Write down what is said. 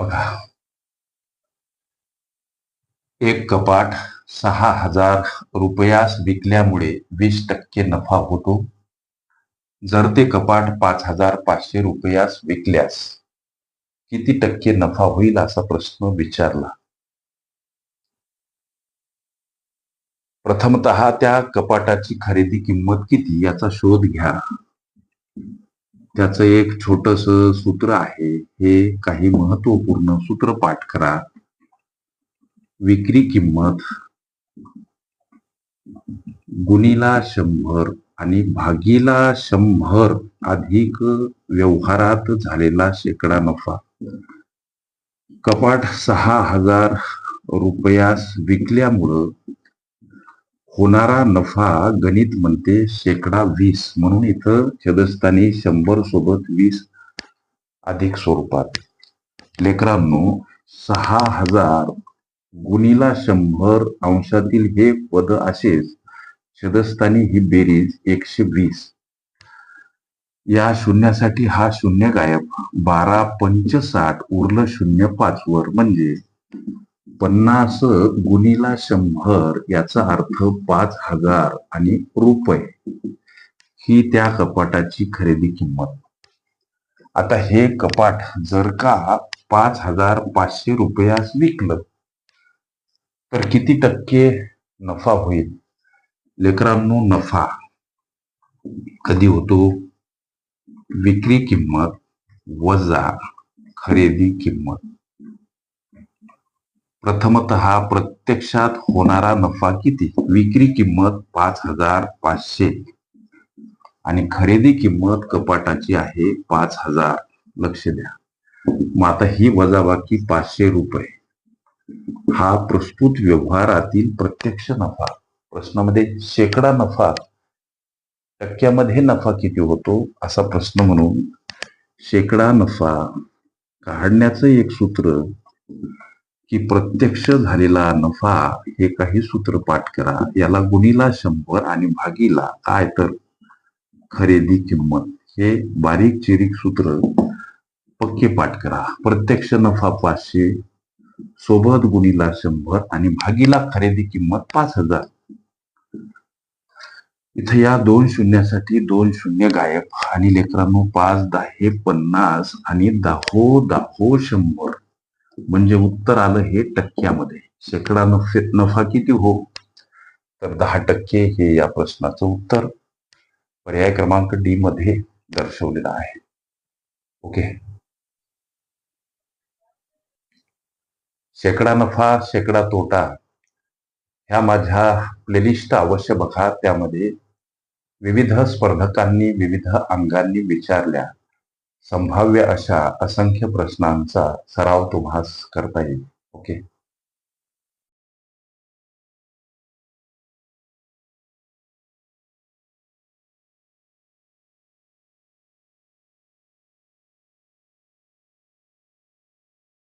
बघा. एक कपाट सहा हजार रुपयास विकल्यामुळे वीस टक्के नफा होतो. जर ते कपाट पाच हजार पाचशे रुपयास विकल्यास किती टक्के नफा होईल असा प्रश्न विचारला. प्रथमतः त्या कपाटाची खरेदी किंमत किती याचा शोध घ्या. त्याचं एक छोटस सूत्र आहे. हे काही महत्त्वपूर्ण सूत्र पाठ करा. विक्री किंमत. गुणीला शंभर आणि भागीला शंभर अधिक व्यवहारात झालेला शेकडा नफा. कपाट सहा हजार रुपयास विकल्यामुळं होणारा नफा गणित म्हणते शेकडा वीस. म्हणून इथं छदस्थानी शंभर सोबत वीस अधिक स्वरूपात. लेकरांनो सहा हजार गुणीला शंभर अंशातील हे पद असेच छदस्थानी ही बेरीज एकशे वीस. या शून्यासाठी हा शून्य गायब. बारा पंचसाठ उरलं शून्य पाच वर म्हणजे पन्नास गुणीला शंभर याचा अर्थ पाच हजार आणि रुपये. ही त्या कपाटाची खरेदी किंमत. आता हे कपाट जर का पाच हजार पाचशे रुपयास विकलं तर किती टक्के नफा होईल? लेकरांनो नफा. कधी होतो? विक्री किंमत वजा खरेदी किंमत. प्रथमतः प्रत्यक्षात होणारा नफा किती? विक्री किंमत पाच हजार पाचशे. आणि खरेदी किंमत कपाटाची आहे पाच हजार. लक्ष द्या. मग आता ही वजाबाकी पाचशे रुपये. हा प्रस्तुत व्यवहारातील प्रत्यक्ष नफा. प्रश्नामध्ये शेकडा नफा. टक्क्यामध्ये नफा किती होतो? असा प्रश्न म्हणून शेकडा नफा काढण्याचं एक सूत्र की प्रत्यक्ष झालेला नफा हे काही सूत्र पाठ करा. याला गुणीला शंभर आणि भागीला काय तर? खरेदी किंमत. हे बारीक चिरीक सूत्र पक्के पाठ करा. प्रत्यक्ष नफा पाचशे सोबत गुणीला शंभर आणि भागीला खरेदी किंमत पाच हजार. इथं या दोन शून्यासाठी दोन शून्य गायब. आणि लेकरांनो पाच दहा पन्नास आणि दहो दहो हो शंभर. म्हणजे उत्तर आलं हे टक्क्यामध्ये. शेकडा नफे नफा किती हो? तर दहा टक्के हे या प्रश्नाचं उत्तर. पर्याय क्रमांक डी मध्ये दर्शवलेला आहे. ओके? शेकडा नफा शेकडा तोटा ह्या माझ्या प्लेलिस्ट अवश्य बघा. त्यामध्ये विविध स्पर्धकांनी विविध अंगांनी विचारल्या. संभाव्य अशा असंख्य प्रश्नांचा सराव तुम्हास करता येईल. ओके?